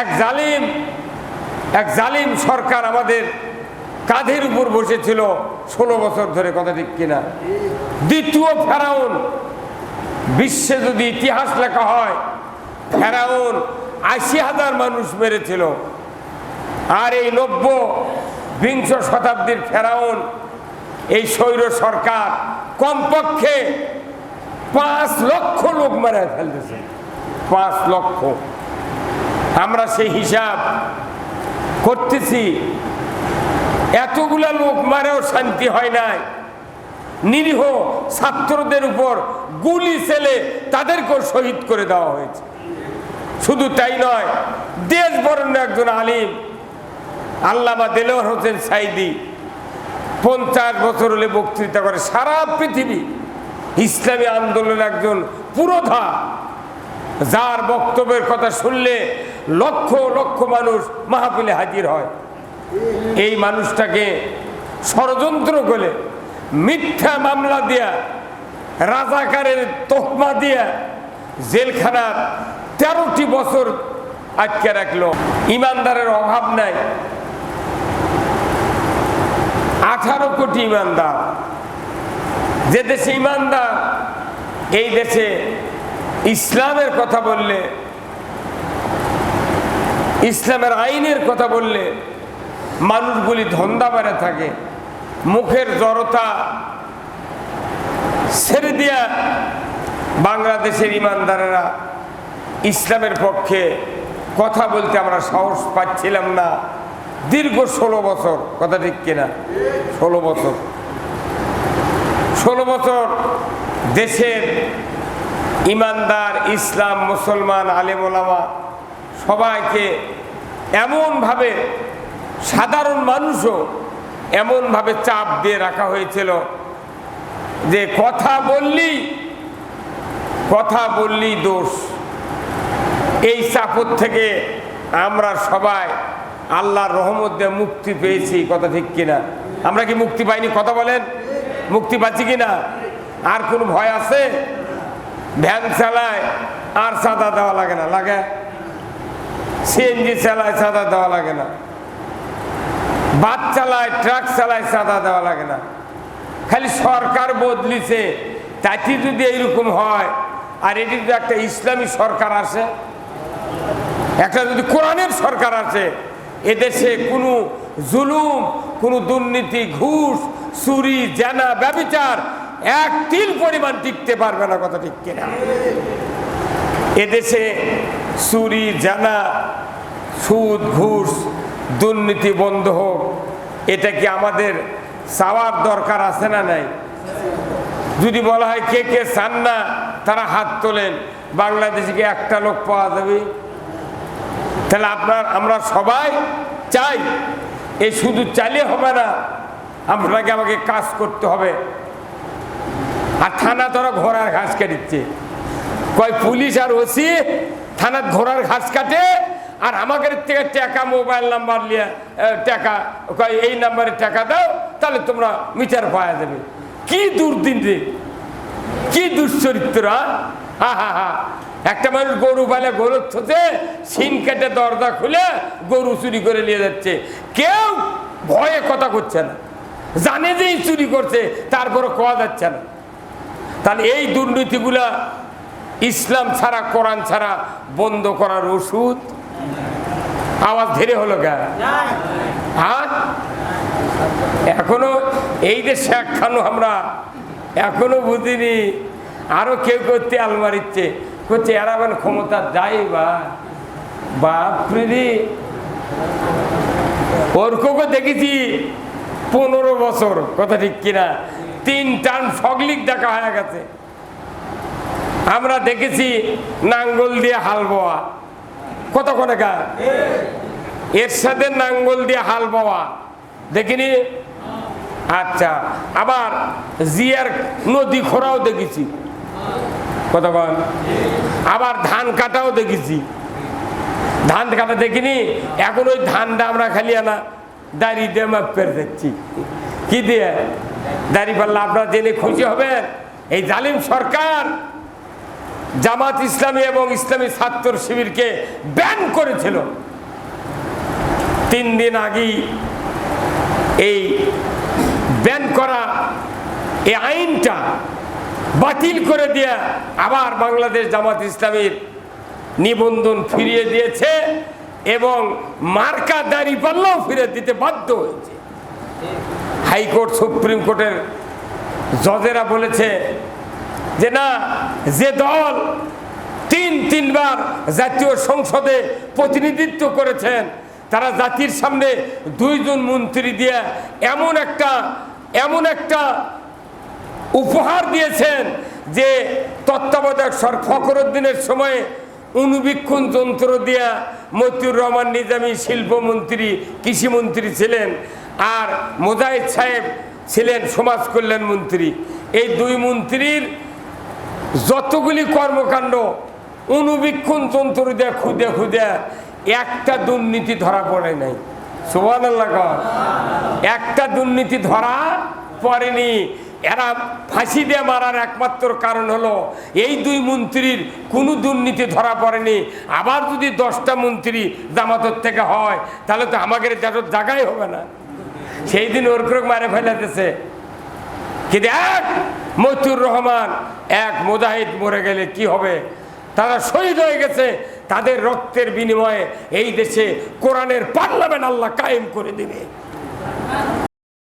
এক জালিম এক জালিম সরকার আমাদের কাঁধের উপর বসেছিল ষোলো বছর ধরে, কথা ঠিক কিনা। দ্বিতীয় ফেরাউন, বিশ্বে যদি ইতিহাস লেখা হয়, ফেরাউন আশি হাজার মানুষ মেরেছিল। আর এই নব্য বিংশ শতাব্দীর ফেরাউন, এই স্বৈর সরকার কমপক্ষে পাঁচ লক্ষ লোক মারা ফেলতেছে। পাঁচ লক্ষ। আমরা সেই হিসাব করতেছি। এতগুলা লোক মারেও শান্তি হয় নাই। নিরীহ ছাত্রদের উপর গুলি ছেলে তাদেরকেও শহীদ করে দেওয়া হয়েছে। শুধু তাই নয় দেশ বরণ্য একজন আলিম, আল্লামা দেলোয়ার হোসেন সাইদি, পঞ্চাশ বছর হলে বক্তৃতা করে সারা পৃথিবী ইসলামী আন্দোলন একজন পুরোধা, যার বক্তব্যের কথা শুনলে লক্ষ লক্ষ মানুষ মাহফিলে হাজির হয়। এই মানুষটাকে ষড়যন্ত্র করে মিথ্যা মামলা দিয়া, রাজাকারের তোহমা দিয়া জেলখানার তেরোটি বছর আটকে রাখল। ইমানদারের অভাব নাই। আঠারো কোটি ইমানদার। যে দেশে ইমানদার, এই দেশে ইসলামের কথা বললে ইসলামের আইনের কথা বললে মানুষগুলি ধন্দা বেড়ে থাকে। মুখের জড়তা ছেড়ে দিয়া বাংলাদেশের ইমানদারেরা ইসলামের পক্ষে কথা বলতে আমরা সাহস পাচ্ছিলাম না। দীর্ঘ ষোলো বছর, কথা ঠিক কিনা? ষোলো বছর। ষোলো বছর দেশের ইমানদার, ইসলাম, মুসলমান, আলেমোলামা সবাইকে এমনভাবে সাধারণ মানুষও এমনভাবে চাপ দিয়ে রাখা হয়েছিল যে কথা বললি কথা বললি দোষ। এই চাপত থেকে আমরা সবাই আল্লাহর রহমত দিয়ে মুক্তি পেয়েছি কথা ঠিক কিনা? আমরা কি মুক্তি পাইনি? কথা বলেন। মুক্তি পাচ্ছি কিনা? আর কোনো ভয় আছে? ভ্যান চালায় আর চাঁদা দেওয়া লাগে না। লাগে? সিএনজি চালায় চাঁদা দেওয়া লাগে না। বাস চালায়, ট্রাক চালায় চাঁদা দেওয়া লাগে না। খালি সরকার বদলিছে তাতে যদি এইরকম হয়, আর এটি যদি একটা ইসলামী সরকার আসে, একটা যদি কোরআনের সরকার আছে এদেশে কোনো জুলুম, কোনো দুর্নীতি, ঘুষ, চুরি, জানা, ব্যবিচার, এক তিল পরিমাণ টিকতে পারবে না কথা ঠিক কিনা। এদেশে চুরি, জানা, সুদ, ঘুষ, দুর্নীতি বন্ধ হোক, এটা কি আমাদের চাওয়ার দরকার আছে না নাই? যদি বলা হয় কে কে চান না, তারা হাত তোলেন। বাংলাদেশে একটা লোক পাওয়া যাবে? তাহলে আপনার, আমরা সবাই চাই, এই শুধু চালিয়ে হবে না, আপনাকে আমাকে কাজ করতে হবে। আর থানা তোরা ঘোড়ার ঘাস কাটিচ্ছে কয়, পুলিশ আর ওসি থানার ঘোড়ার ঘাস কাটে, আর আমাদের থেকে টাকা মোবাইল নাম্বার নিয়ে টাকা এই নাম্বারে টাকা দাও, তাহলে তোমরা মিটার পাওয়া যাবে। কি দুর্দিন রে! কি দুশ্চরিত্র হা হা হা। একটা মানুষ গরু পালে গরু থতে সিন কেটে দরজা খুলে গরু চুরি করে নিয়ে যাচ্ছে। কেউ ভয়ে কথা করছে না। জানে যে এই চুরি করছে তারপরে কোয়া যাচ্ছে না। তাহলে এই দুর্নীতিগুলা ইসলাম ছাড়া, কোরআন ছাড়া বন্ধ করার ওষুধ? আওয়াজ ধীরে হলো গা। হ্যাঁ এখনও এই যে শেখ খানু আমরা এখনও বুঝিনি। আরও কেউ করতে আলমারিচ্ছে করছে, এরা মানে ক্ষমতা যাই বা? বাপরে ওরকমও দেখেছি পনেরো বছর, কথা ঠিক কিনা। তিন টান ফগলিক দেখা হয়ে গেছে। আমরা দেখেছি নাঙ্গল দিয়ে হাল বোয়া। গা এর সাথে নাঙ্গল দিয়ে হাল বোয়া। দেখিনি? আচ্ছা আবার জিয়ার নদী খোরাও দেখেছি। কতক্ষণ আবার ধান কাটাও দেখেছি। ধান কাটা দেখিনি? এখন ওই ধানটা আমরা খালি আনা দাড়ি দিয়ে মাপ করে দেখছি কি দিয়ে? দাড়ি পাল্লা আপনারা জেনে খুশি হবেন? এই জালিম সরকার জামাত ইসলামী এবং ইসলামী ছাত্র শিবিরকে ব্যান করেছিল। তিন দিন আগেই এই ব্যান করা এই আইনটা বাতিল করে দেয়া আবার বাংলাদেশ জামাত ইসলামীর নিবন্ধন ফিরিয়ে দিয়েছে এবং মার্কা দাড়ি পাল্লাও ফিরে দিতে বাধ্য হয়েছে। হাইকোর্ট, সুপ্রিম কোর্টের জজেরা বলেছে যে না, যে দল তিন, তিনবার জাতীয় সংসদে প্রতিনিধিত্ব করেছেন, তারা জাতির সামনে দুইজন মন্ত্রী দিয়ে এমন একটা এমন একটা উপহার দিয়েছেন যে তত্ত্বাবধায়ক সর ফখরুদ্দিনের সময়ে অনুবীক্ষণ যন্ত্র দিয়া মতিউর রহমান নিজামী শিল্পমন্ত্রী, কৃষিমন্ত্রী ছিলেন আর মোজাহিদ সাহেব ছিলেন সমাজ কল্যাণ মন্ত্রী। এই দুই মন্ত্রীর যতগুলি কর্মকাণ্ড, অনুবীক্ষণ যন্ত্র দিয়ে খুদে খুদে, একটা দুর্নীতি ধরা পড়ে নাই। একটা দুর্নীতি ধরা পড়েনি। এরা ফাঁসি দিয়ে মারার একমাত্র কারণ হলো, এই দুই মন্ত্রীর কোনো দুর্নীতি ধরা পড়েনি। আবার যদি দশটা মন্ত্রী জামাতর থেকে হয়, তাহলে তো আমাদের যাদের জায়গাই হবে না। সেই দিন ওর করে মারে ফেলাতেছে কিন্তু এক রহমান, এক মুজাহিদ মরে গেলে কি হবে? তারা শহীদ হয়ে গেছে, তাদের রক্তের বিনিময়ে এই দেশে কোরআনের পার্লামেন্ট আল্লাহ কায়েম করে দিবে।